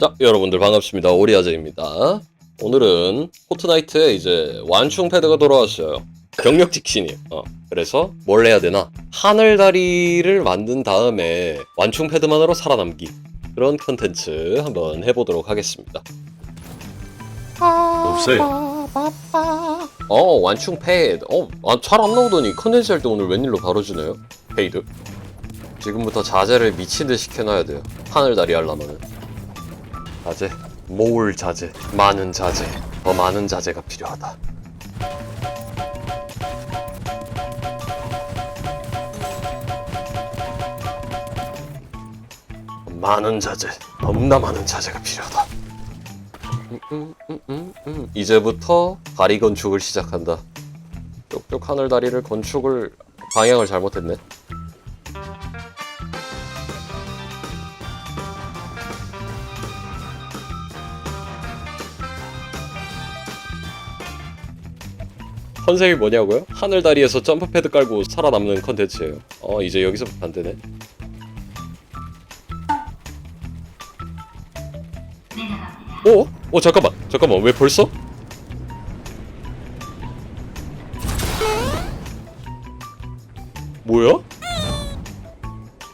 자, 여러분들 반갑습니다. 오리아제입니다. 오늘은 포트나이트에 이제 완충 패드가 돌아왔어요. 경력 직신이에요. 어, 그래서 뭘 해야 되나? 하늘다리를 만든 다음에 완충 패드만으로 살아남기. 그런 컨텐츠 한번 해보도록 하겠습니다. 없어요. 어, 완충 패드. 어, 아, 잘안 나오더니 컨텐츠 할 때 오늘 웬일로 바로 주네요? 페이드. 지금부터 자제를 미친 듯이 켜놔야 돼요. 하늘다리 하려면은. 자제. 모을 자제. 많은 자제. 더 많은 자제가 필요하다. 많은 자제. 너무나 많은 자제가 필요하다. 이제부터 다리 건축을 시작한다. 쪽쪽 하늘 다리를 건축을 방향을 잘못했네. 컨셉이 뭐냐고요? 하늘 다리에서 점프 패드 깔고 살아남는 컨텐츠예요. 어 이제 여기서부터 안 되네. 어? 어 잠깐만 잠깐만 왜 벌써? 뭐야?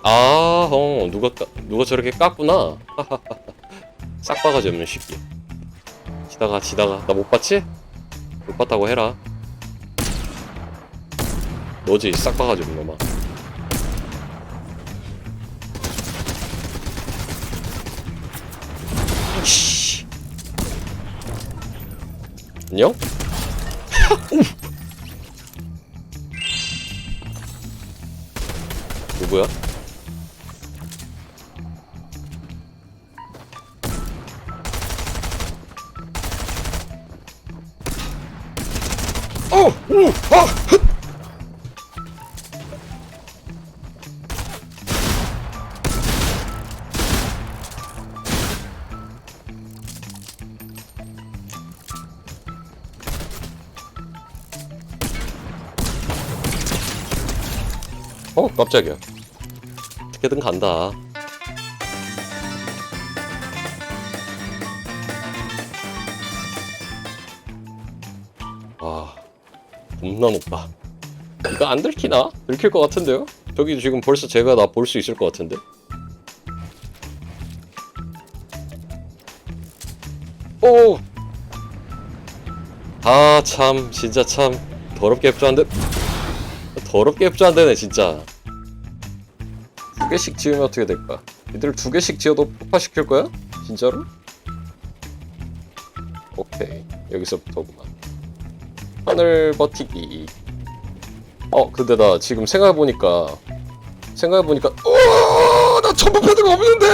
아, 어, 누가 까, 누가 저렇게 깠구나. 싹 없는 쉽게. 지다가 지다가 나 못 봤지? 못 봤다고 해라. 너지 싹 없는 놈아. 이씨. 안녕? 누구야? 어! 오! 아! 어 깜짝이야. 어떻게든 간다. 와 겁나 높다. 이거 안 들키나? 들킬 것 같은데요? 저기 지금 벌써 제가 나 볼 수 있을 것 같은데? 오! 아 참. 진짜 참. 더럽게 안돼 더럽게 heb조 안 되네 진짜. 두 개씩 지으면 어떻게 될까? 이들 두 개씩 지어도 폭파시킬 거야? 진짜로? 오케이. 여기서부터구만 하늘 버티기. 어 근데 나 지금 생각해보니까 생각해보니까 어나 전부 패드가 없는데!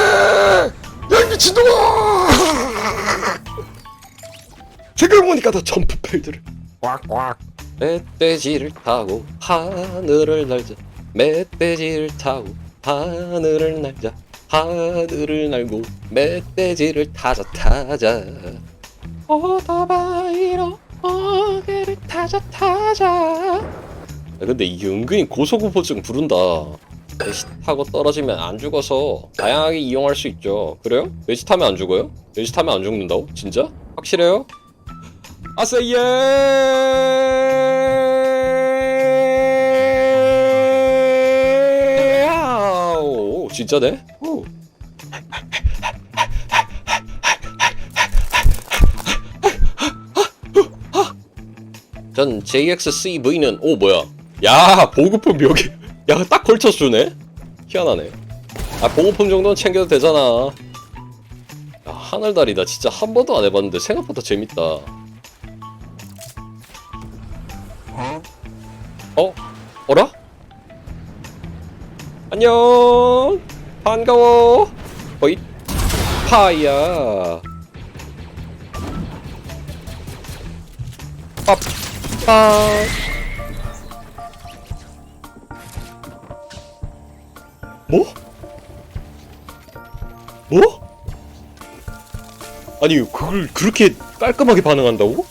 야이 미친놈아 생각해보니까 나 점프 패드를 꽉꽉. 멧돼지를 타고 하늘을 날자 멧돼지를 타고 하늘을 날자 하늘을 날고 멧돼지를 타자 타자 오토바이로 어개를 타자 타자 야, 근데 이게 은근히 고소공포증 부른다 외지 타고 떨어지면 안 죽어서 다양하게 이용할 수 있죠 그래요? 외지 타면 안 죽어요? 외지 타면 안 죽는다고? 진짜? 확실해요? 아싸 예! 아우, 진짜네? 오. 전 JXCV는 오 뭐야? 야 보급품 여기 야딱 걸쳐 주네? 희한하네. 아 보급품 정도는 챙겨도 되잖아. 야, 하늘다리다 진짜 한 번도 안 해봤는데 생각보다 재밌다. 어? 어라? 안녕 반가워 어이 파야 빠빠 뭐? 뭐? 아니 그걸 그렇게 깔끔하게 반응한다고?